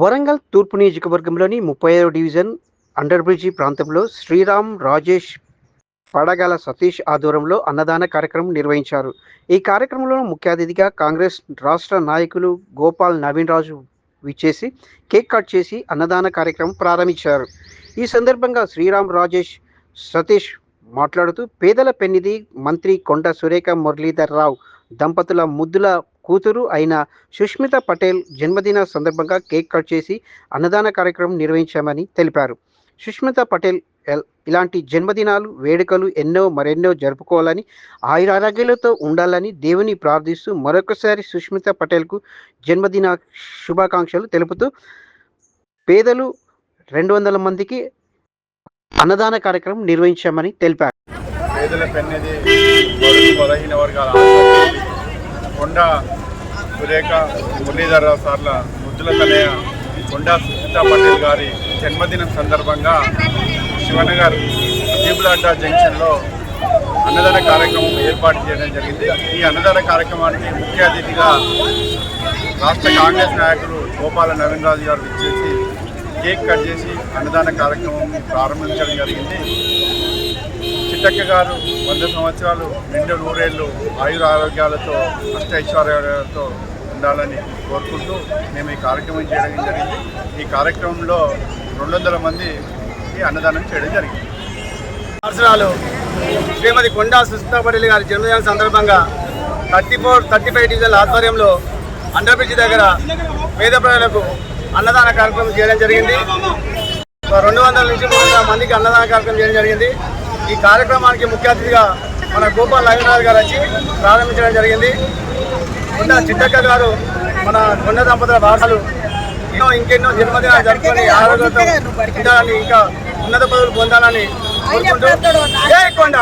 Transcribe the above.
వరంగల్ తూర్పు నియోజకవర్గంలోని ముప్పై ఐదో డివిజన్ అండర్ బ్రిడ్జి ప్రాంతంలో శ్రీరామ్ రాజేష్ పడగల సతీష్ ఆధ్వర్యంలో అన్నదాన కార్యక్రమం నిర్వహించారు. ఈ కార్యక్రమంలో ముఖ్య అతిథిగా కాంగ్రెస్ రాష్ట్ర నాయకులు గోపాల్ నవీన్ రాజు విచ్చేసి కేక్ కట్ చేసి అన్నదాన కార్యక్రమం ప్రారంభించారు. ఈ సందర్భంగా శ్రీరామ్ రాజేష్ సతీష్ మాట్లాడుతూ పేదల పెన్నిధి మంత్రి కొండ సురేఖ మురళీధర్ రావు దంపతుల ముద్దుల కూతురు అయిన సుష్మిత పటేల్ జన్మదిన సందర్భంగా కేక్ కట్ చేసి అన్నదాన కార్యక్రమం నిర్వహించామని తెలిపారు. సుష్మిత పటేల్ ఇలాంటి జన్మదినాలు వేడుకలు ఎన్నో మరెన్నో జరుపుకోవాలని ఆయురారోగ్యాలతో ఉండాలని దేవుని ప్రార్థిస్తూ మరొకసారి సుష్మిత పటేల్కు జన్మదిన శుభాకాంక్షలు తెలుపుతూ పేదలు రెండు వందల మందికి అన్నదాన కార్యక్రమం నిర్వహించామని తెలిపారు. కొండ సురేఖ మురళీధరరావు సార్ల ముద్దుల తలయ కొండ సుచితా పటేల్ గారి జన్మదినం సందర్భంగా శివనగర్ జీబులాడ్డా జంక్షన్లో అన్నదాన కార్యక్రమం ఏర్పాటు చేయడం జరిగింది. ఈ అన్నదాన కార్యక్రమానికి ముఖ్య అతిథిగా రాష్ట్ర కాంగ్రెస్ నాయకులు గోపాల నవీన్రాజు గారు ఇచ్చేసి కేక్ కట్ చేసి అన్నదాన కార్యక్రమం ప్రారంభించడం జరిగింది. చిట్టక్క గారు వంద సంవత్సరాలు నిండు నూరేళ్ళు ఆయుర ఆరోగ్యాలతో అష్టైశ్వర్యాలతో ఉండాలని కోరుకుంటూ మేము ఈ కార్యక్రమం చేయడం జరిగింది. ఈ కార్యక్రమంలో రెండు వందల మందికి అన్నదానం చేయడం జరిగింది. సంవత్సరాలు శ్రీమతి కొండా సుస్తా పటేల్ గారి జన్మదిన సందర్భంగా thirty four thirty five diesel ఆధ్వర్యంలో అండర్బ్రిడ్జ్ దగ్గర పేద ప్రజలకు అన్నదాన కార్యక్రమం చేయడం జరిగింది. రెండు వందల నుంచి మూడు మందికి అన్నదాన కార్యక్రమం చేయడం జరిగింది. ఈ కార్యక్రమానికి ముఖ్య అతిథిగా మన గోపాల్ నవీనాథ్ గారు వచ్చి ప్రారంభించడం జరిగింది. కొండ చిట్టక్క గారు మన కొండ దంపతుల భాషలు ఎన్నో ఇంకెన్నో జన్మదినాలు జరుపుకొని ఆరోగ్యంతో ఉండాలని ఇంకా ఉన్నత పదవులు పొందాలని కోరుకుంటూ. జై కొండ!